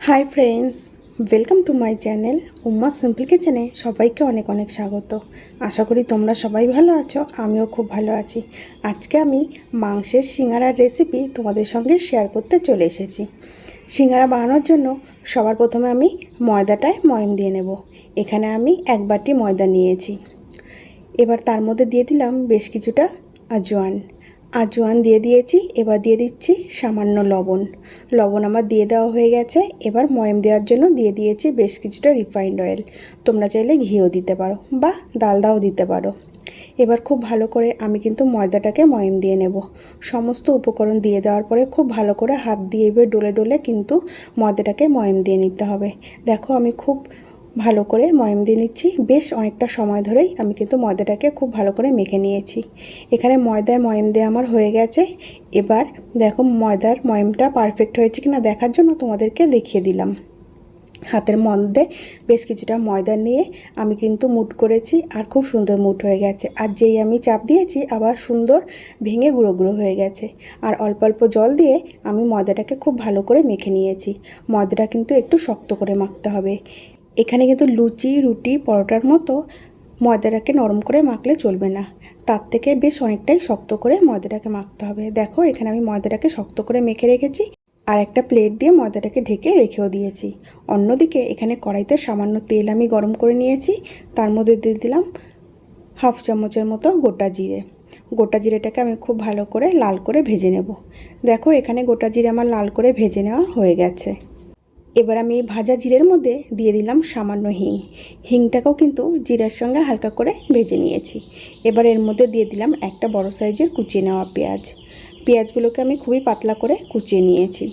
Hi friends welcome to my channel Umma simple কিচেনে সবাইকে অনেক অনেক স্বাগত। আশা করি তোমরা সবাই ভালো আছো, আমিও খুব ভালো আছি। আজকে আমি মাংসের সিঙ্গারার রেসিপি তোমাদের সঙ্গে শেয়ার করতে চলে এসেছি। সিঙ্গারা বানানোর জন্য সবার প্রথমে আমি ময়দাটায় ময়ম দিয়ে নেব। এখানে আমি এক বাটি ময়দা নিয়েছি। এবার তার মধ্যে দিয়ে দিলাম বেশ কিছুটা আজওয়ান। আজওয়ান দিয়ে দিয়েছি, এবার দিয়ে দিচ্ছি সামান্য লবণ। লবণ আমার দিয়ে দেওয়া হয়ে গেছে, এবার ময়ম দেওয়ার জন্য দিয়ে দিয়েছি বেশ কিছুটা রিফাইন্ড অয়েল। তোমরা চাইলে ঘিও দিতে পারো বা ডালদাও দিতে পারো। এবার খুব ভালো করে আমি কিন্তু ময়দাটাকে ময়ম দিয়ে নেব। সমস্ত উপকরণ দিয়ে দেওয়ার পরে খুব ভালো করে হাত দিয়ে এবার ডলে ডলে কিন্তু ময়দাটাকে ময়ম দিয়ে নিতে হবে। দেখো আমি খুব ভালো করে ময়ম দিয়ে নিচ্ছি। বেশ অনেকটা সময় ধরেই আমি কিন্তু ময়দাটাকে খুব ভালো করে মেখে নিয়েছি। এখানে ময়দায় ময়ম দিয়ে আমার হয়ে গেছে। এবার দেখো ময়দার ময়মটা পারফেক্ট হয়েছে কিনা দেখার জন্য তোমাদেরকে দেখিয়ে দিলাম। হাতের মধ্যে বেশ কিছুটা ময়দা নিয়ে আমি কিন্তু মুট করেছি আর খুব সুন্দর মুট হয়ে গেছে। আর যেই আমি চাপ দিয়েছি আবার সুন্দর ভেঙে গুঁড়ো গুঁড়ো হয়ে গেছে। আর অল্প অল্প জল দিয়ে আমি ময়দাটাকে খুব ভালো করে মেখে নিয়েছি। ময়দাটা কিন্তু একটু শক্ত করে মাখতে হবে। এখানে কিন্তু লুচি, রুটি, পরোটার মতো ময়দাটাকে নরম করে মাখলে চলবে না। তার থেকে বেশ অনেকটাই শক্ত করে ময়দাটাকে মাখতে হবে। দেখো, এখানে আমি ময়দাটাকে শক্ত করে মেখে রেখেছি আর একটা প্লেট দিয়ে ময়দাটাকে ঢেকে রেখেও দিয়েছি। অন্যদিকে এখানে কড়াইতে সামান্য তেল আমি গরম করে নিয়েছি। তার মধ্যে দিয়ে দিলাম হাফ চামচের মতো গোটা জিরে। গোটা জিরেটাকে আমি খুব ভালো করে লাল করে ভেজে নেব। দেখো, এখানে গোটা জিরে আমার লাল করে ভেজে নেওয়া হয়ে গেছে। এবার আমি ভাজা জিরের মধ্যে দিয়ে দিলাম সামান্য হিং। হিংটাকেও কিন্তু জিরার সঙ্গে হালকা করে ভেজে নিয়েছি। এবার এর মধ্যে দিয়ে দিলাম একটা বড় সাইজের কুচিয়ে নেওয়া পেঁয়াজ। পেঁয়াজগুলোকে আমি খুবই পাতলা করে কুচিয়ে নিয়েছি।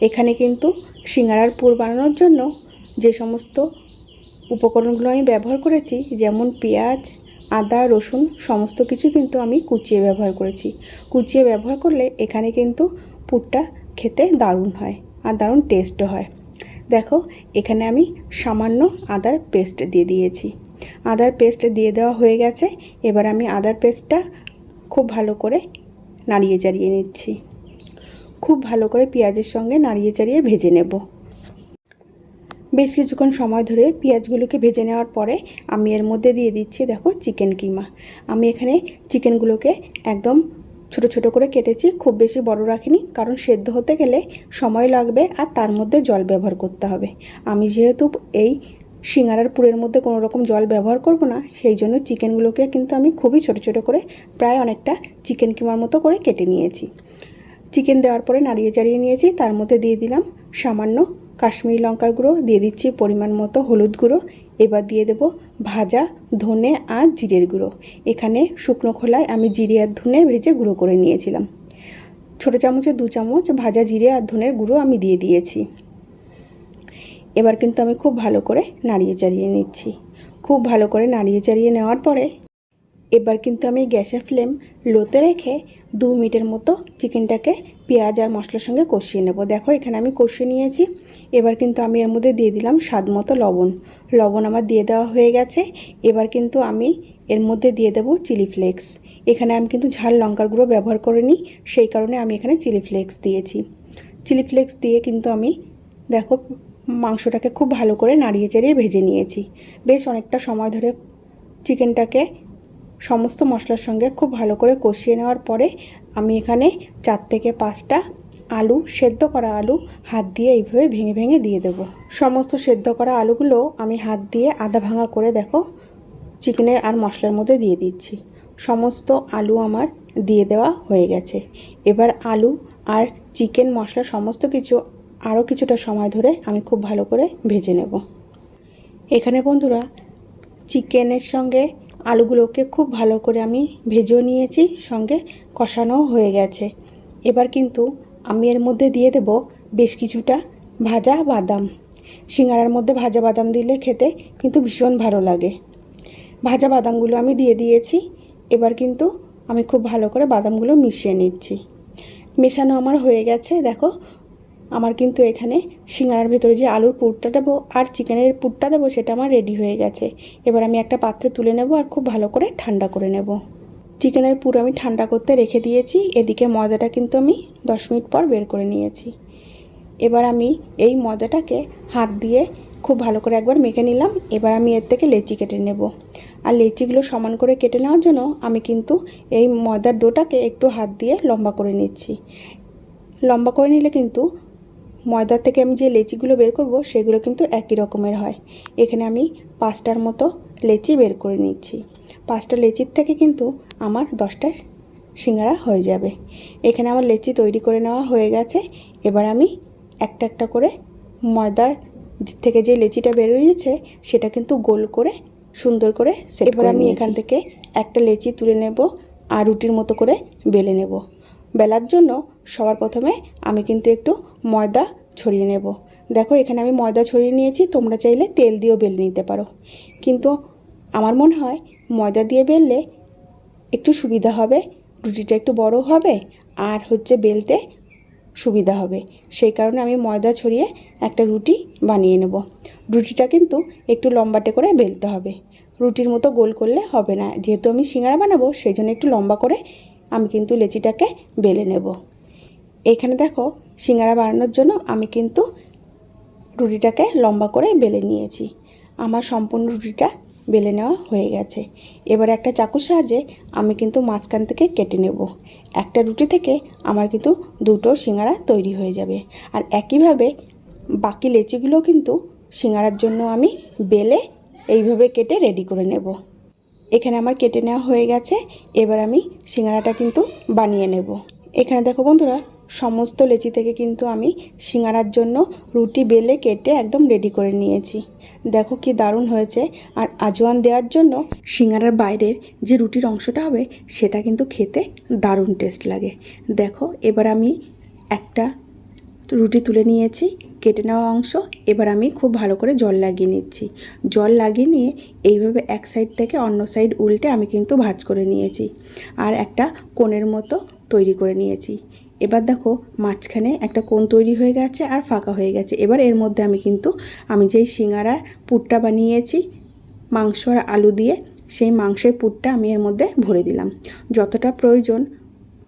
এখানে কিন্তু সিঙ্গারার পুর বানানোর জন্য যে সমস্ত উপকরণগুলো আমি ব্যবহার করেছি, যেমন পেঁয়াজ, আদা, রসুন, সমস্ত কিছু কিন্তু আমি কুচিয়ে ব্যবহার করেছি। কুচিয়ে ব্যবহার করলে এখানে কিন্তু পুরটা খেতে দারুণ হয় আর দারুণ টেস্টও হয়। দেখো, এখানে আমি সামান্য আদার পেস্ট দিয়ে দিয়েছি। আদার পেস্ট দিয়ে দেওয়া হয়ে গেছে। এবার আমি আদার পেস্টটা খুব ভালো করে নাড়িয়ে চাড়িয়ে নিচ্ছি। খুব ভালো করে পেঁয়াজের সঙ্গে নাড়িয়ে চাড়িয়ে ভেজে নেব। বেশ কিছুক্ষণ সময় ধরে পেঁয়াজগুলোকে ভেজে নেওয়ার পরে আমি এর মধ্যে দিয়ে দিচ্ছি, দেখো, চিকেন কিমা। আমি এখানে চিকেনগুলোকে একদম ছোট ছোট করে কেটেছি, খুব বেশি বড় রাখিনি, কারণ সেদ্ধ হতে গেলে সময় লাগবে আর তার মধ্যে জল ব্যবহার করতে হবে। আমি যেহেতু এই সিঙ্গারার পুরের মধ্যে কোনো রকম জল ব্যবহার করব না, সেই জন্য চিকেনগুলোকে কিন্তু আমি খুবই ছোট ছোট করে প্রায় অনেকটা চিকেন কিমার মতো করে কেটে নিয়েছি। চিকেন দেওয়ার পরে নাড়িয়ে চাড়িয়ে নিয়েছি, তার মধ্যে দিয়ে দিলাম সামান্য কাশ্মীরি লঙ্কার গুঁড়ো, দিয়ে দিচ্ছি পরিমাণ মতো হলুদ গুঁড়ো এবার দিয়ে দেব ভাজা ধনে আর জিরের গুঁড়ো। এখানে শুকনো খোলায় আমি জিরে আর ধনে ভেজে গুঁড়ো করে নিয়েছিলাম। ছোটো চামচে দু চামচ ভাজা জিরে আর ধনের গুঁড়ো আমি দিয়ে দিয়েছি। এবার কিন্তু আমি খুব ভালো করে নাড়িয়ে চাড়িয়ে নিচ্ছি। খুব ভালো করে নাড়িয়ে চাড়িয়ে নেওয়ার পরে এবার কিন্তু আমি গ্যাসের ফ্লেম লোতে রেখে দু মিনিটের মতো চিকেনটাকে পেঁয়াজ আর মশলার সঙ্গে কষিয়ে নেব। দেখো, এখানে আমি কষিয়ে নিয়েছি। এবার কিন্তু আমি এর মধ্যে দিয়ে দিলাম স্বাদ মতো লবণ। লবণ আমার দিয়ে দেওয়া হয়ে গেছে। এবার কিন্তু আমি এর মধ্যে দিয়ে দেব চিলি ফ্লেক্স। এখানে আমি কিন্তু ঝাল লঙ্কার গুঁড়ো ব্যবহার করিনি, সেই কারণে আমি এখানে চিলি ফ্লেক্স দিয়েছি। চিলি ফ্লেক্স দিয়ে কিন্তু আমি, দেখো, মাংসটাকে খুব ভালো করে নাড়িয়ে চাড়িয়ে ভেজে নিয়েছি। বেশ অনেকটা সময় ধরে চিকেনটাকে সমস্ত মশলার সঙ্গে খুব ভালো করে কষিয়ে নেওয়ার পরে আমি এখানে চার থেকে পাঁচটা আলু, সেদ্ধ করা আলু হাত দিয়ে এইভাবে ভেঙে ভেঙে দিয়ে দেব। সমস্ত সেদ্ধ করা আলুগুলো আমি হাত দিয়ে আধা ভাঙা করে দেখো, চিকেনের আর মশলার মধ্যে দিয়ে দিচ্ছি। সমস্ত আলু আমার দিয়ে দেওয়া হয়ে গেছে। এবার আলু আর চিকেন মশলা সমস্ত কিছু আরও কিছুটা সময় ধরে আমি খুব ভালো করে ভেজে নেব। এখানে বন্ধুরা, চিকেনের সঙ্গে আলুগুলোকে খুব ভালো করে আমি ভেজেও নিয়েছি, সঙ্গে কষানোও হয়ে গেছে। এবার কিন্তু আমি এর মধ্যে দিয়ে দেব বেশ কিছুটা ভাজা বাদাম। সিঙ্গারার মধ্যে ভাজা বাদাম দিলে খেতে কিন্তু ভীষণ ভালো লাগে। ভাজা বাদামগুলো আমি দিয়ে দিয়েছি, এবার কিন্তু আমি খুব ভালো করে বাদামগুলো মিশিয়ে নিচ্ছি। মেশানো আমার হয়ে গেছে, দেখো আমার কিন্তু এখানে সিঙ্গারার ভেতরে যে আলুর পুরটা দেবো আর চিকেনের পুরটা দেবো সেটা আমার রেডি হয়ে গেছে। এবার আমি একটা পাত্রে তুলে নেব আর খুব ভালো করে ঠান্ডা করে নেব। চিকেনের পুর আমি ঠান্ডা করতে রেখে দিয়েছি, এদিকে ময়দাটা কিন্তু আমি দশ মিনিট পর বের করে নিয়েছি। এবার আমি এই ময়দাটাকে হাত দিয়ে খুব ভালো করে একবার মেখে নিলাম, এবার আমি এর থেকে লেচি কেটে নেব। আর লেচিগুলো সমান করে কেটে নেওয়ার জন্য আমি কিন্তু এই ময়দার ডোটাকে একটু হাত দিয়ে লম্বা করে নিচ্ছি। লম্বা করে নিলে কিন্তু ময়দার থেকে আমি যে লেচিগুলো বের করব সেগুলো কিন্তু একই রকমের হয়। এখানে আমি পাঁচটার মতো লেচি বের করে নিচ্ছি। পাঁচটা লেচির থেকে কিন্তু আমার দশটা সিঙ্গারা হয়ে যাবে। এখানে আমার লেচি তৈরি করে নেওয়া হয়ে গেছে। এবার আমি একটা একটা করে ময়দার থেকে যে লেচিটা বেরিয়েছে সেটা কিন্তু গোল করে সুন্দর করে এবার আমি এখান থেকে একটা লেচি তুলে নেব আর রুটির মতো করে বেলে নেব। বেলার জন্য সবার প্রথমে আমি কিন্তু একটু ময়দা ছড়িয়ে নেব। দেখো, এখানে আমি ময়দা ছড়িয়ে নিয়েছি, তোমরা চাইলে তেল দিয়েও বেলে নিতে পারো। কিন্তু আমার মনে হয় ময়দা দিয়ে বেললে একটু সুবিধা হবে, রুটিটা একটু বড় হবে, আর হচ্ছে বেলতে সুবিধা হবে। সেই কারণে আমি ময়দা ছড়িয়ে একটা রুটি বানিয়ে নেব। রুটিটা কিন্তু একটু লম্বাটে করে বেলতে হবে। রুটির মতো গোল করলে হবে না। যেহেতু আমি সিঙ্গারা বানাবো, সেই জন্য একটু লম্বা করে আমি কিন্তু লেচিটাকে বেলে নেব। এখানে দেখো সিঙ্গারা বানানোর জন্য আমি কিন্তু রুটিটাকে লম্বা করে বেলে নিয়েছি। আমার সম্পূর্ণ রুটিটা বেলে নেওয়া হয়ে গেছে। এবার একটা চাকুর সাহায্যে আমি কিন্তু মাঝখান থেকে কেটে নেব। একটা রুটি থেকে আমার কিন্তু দুটো সিঙ্গারা তৈরি হয়ে যাবে। আর একইভাবে বাকি লেচিগুলো কিন্তু সিঙ্গারার জন্য আমি বেলে এইভাবে কেটে রেডি করে নেব। এখানে আমার কেটে নেওয়া হয়ে গেছে। এবার আমি সিঙ্গারাটা কিন্তু বানিয়ে নেব। এখানে দেখো বন্ধুরা সমস্ত লেচি থেকে কিন্তু আমি সিঙ্গারার জন্য রুটি বেলে কেটে একদম রেডি করে নিয়েছি। দেখো কি দারুণ হয়েছে। আর আজওয়ান দেওয়ার জন্য সিঙ্গারার বাইরের যে রুটির অংশটা হবে, সেটা কিন্তু খেতে দারুণ টেস্ট লাগে। দেখো, এবার আমি একটা রুটি তুলে নিয়েছি, কেটে নেওয়া অংশ। এবার আমি খুব ভালো করে জল লাগিয়ে নিচ্ছি। জল লাগিয়ে নিয়ে এইভাবে এক সাইড থেকে অন্য সাইড উল্টে আমি কিন্তু ভাজ করে নিয়েছি। আর একটা কোণের মতো তৈরি করে নিয়েছি। এবার দেখো মাঝখানে একটা কোণ তৈরি হয়ে গেছে আর ফাঁকা হয়ে গেছে। এবার এর মধ্যে আমি কিন্তু, আমি যেই সিঙ্গারার পুরটা বানিয়েছি মাংস আর আলু দিয়ে, সেই মাংসের পুরটা আমি এর মধ্যে ভরে দিলাম। যতটা প্রয়োজন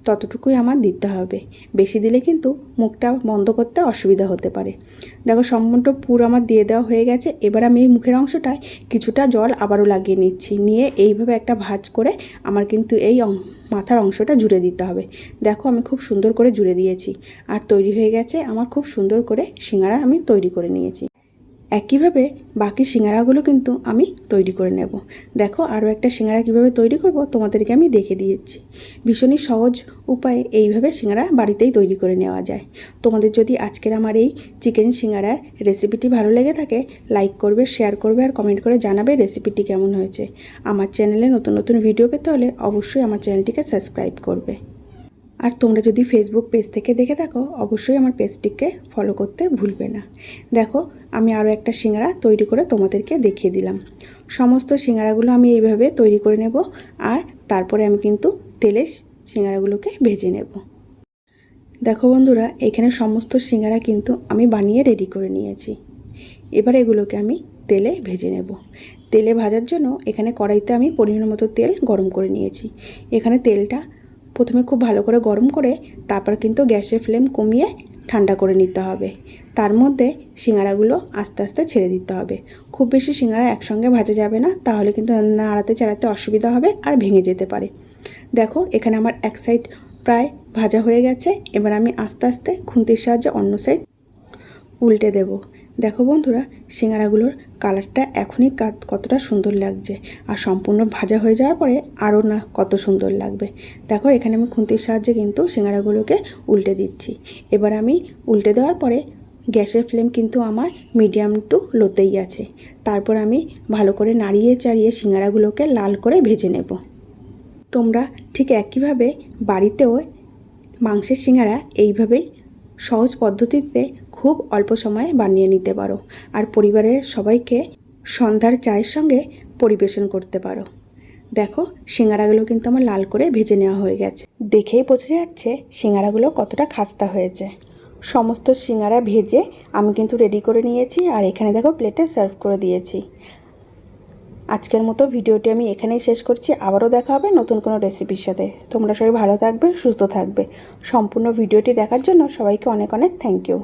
ততটুকুই আমার দিতে হবে। বেশি দিলে কিন্তু মুখটা বন্ধ করতে অসুবিধা হতে পারে। দেখো সম্পূর্ণ পুর আমার দিয়ে দেওয়া হয়ে গেছে। এবার আমি এই মুখের অংশটায় কিছুটা জল আবারও লাগিয়ে নিচ্ছি। নিয়ে এইভাবে একটা ভাজ করে আমার কিন্তু এই মাথার অংশটা জুড়ে দিতে হবে। দেখো, আমি খুব সুন্দর করে জুড়ে দিয়েছি। আর তৈরি হয়ে গেছে আমার খুব সুন্দর করে সিঙ্গারা আমি তৈরি করে নিয়েছি। একইভাবে বাকি সিঙ্গারাগুলো কিন্তু আমি তৈরি করে নেব। দেখো আরও একটা সিঙ্গারা কীভাবে তৈরি করব, তোমাদেরকে আমি দেখে দিয়েছি। ভীষণই সহজ উপায়ে এইভাবে সিঙ্গারা বাড়িতেই তৈরি করে নেওয়া যায়। তোমাদের যদি আজকের আমার এই চিকেন সিঙ্গারার রেসিপিটি ভালো লেগে থাকে, লাইক করবে, শেয়ার করবে আর কমেন্ট করে জানাবে রেসিপিটি কেমন হয়েছে। আমার চ্যানেলে নতুন নতুন ভিডিও পেতে হলে অবশ্যই আমার চ্যানেলটিকে সাবস্ক্রাইব করবে। আর তোমরা যদি ফেসবুক পেজ থেকে দেখে থাকো, অবশ্যই আমার পেজটিকে ফলো করতে ভুলবে না। দেখো, আমি আরও একটা সিঙ্গারা তৈরি করে তোমাদেরকে দেখিয়ে দিলাম। সমস্ত সিঙ্গারাগুলো আমি এইভাবে তৈরি করে নেব আর তারপরে আমি কিন্তু তেলে সিঙ্গারাগুলোকে ভেজে নেব। দেখো বন্ধুরা, এখানে সমস্ত সিঙ্গারা কিন্তু আমি বানিয়ে রেডি করে নিয়েছি। এবার এগুলোকে আমি তেলে ভেজে নেব। তেলে ভাজার জন্য এখানে কড়াইতে আমি পরিমাণ মতো তেল গরম করে নিয়েছি। এখানে তেলটা প্রথমে খুব ভালো করে গরম করে তারপর কিন্তু গ্যাসের ফ্লেম কমিয়ে ঠান্ডা করে নিতে হবে। তার মধ্যে সিঙ্গারাগুলো আস্তে আস্তে ছেড়ে দিতে হবে। খুব বেশি সিঙ্গারা একসঙ্গে ভাজা যাবে না, তাহলে কিন্তু নাড়াতে চাড়াতে অসুবিধা হবে আর ভেঙে যেতে পারে। দেখো, এখানে আমার এক সাইড প্রায় ভাজা হয়ে গেছে, এবার আমি আস্তে আস্তে খুন্তির সাহায্যে অন্য সাইড উল্টে দেবো। দেখো বন্ধুরা, সিঙ্গারাগুলোর কালারটা এখনই কতটা সুন্দর লাগছে। আর সম্পূর্ণ ভাজা হয়ে যাওয়ার পরে আরও না কত সুন্দর লাগবে। দেখো, এখানে আমি খুন্তির সাহায্যে কিন্তু সিঙ্গারাগুলোকে উল্টে দিচ্ছি। এবার আমি উল্টে দেওয়ার পরে গ্যাসের ফ্লেম কিন্তু আমার মিডিয়াম টু লোতেই আছে। তারপর আমি ভালো করে নাড়িয়ে চাড়িয়ে সিঙ্গারাগুলোকে লাল করে ভেজে নেব। তোমরা ঠিক একইভাবে বাড়িতেও মাংসের সিঙ্গারা এইভাবেই সহজ পদ্ধতিতে খুব অল্প সময়ে বানিয়ে নিতে পারো। আর পরিবারের সবাইকে সন্ধ্যার চায়ের সঙ্গে পরিবেশন করতে পারো। দেখো, সিঙ্গারাগুলো কিন্তু আমার লাল করে ভেজে নেওয়া হয়ে গেছে। দেখেই বোঝা যাচ্ছে সিঙ্গারাগুলো কতটা খাস্তা হয়েছে। সমস্ত সিঙ্গারা ভেজে আমি কিন্তু রেডি করে নিয়েছি আর এখানে দেখো প্লেটে সার্ভ করে দিয়েছি। আজকের মতো ভিডিওটি আমি এখানেই শেষ করছি। আবারও দেখা হবে নতুন কোনো রেসিপির সাথে। তোমরা সবাই ভালো থাকবে, সুস্থ থাকবে। সম্পূর্ণ ভিডিওটি দেখার জন্য সবাইকে অনেক অনেক থ্যাংক ইউ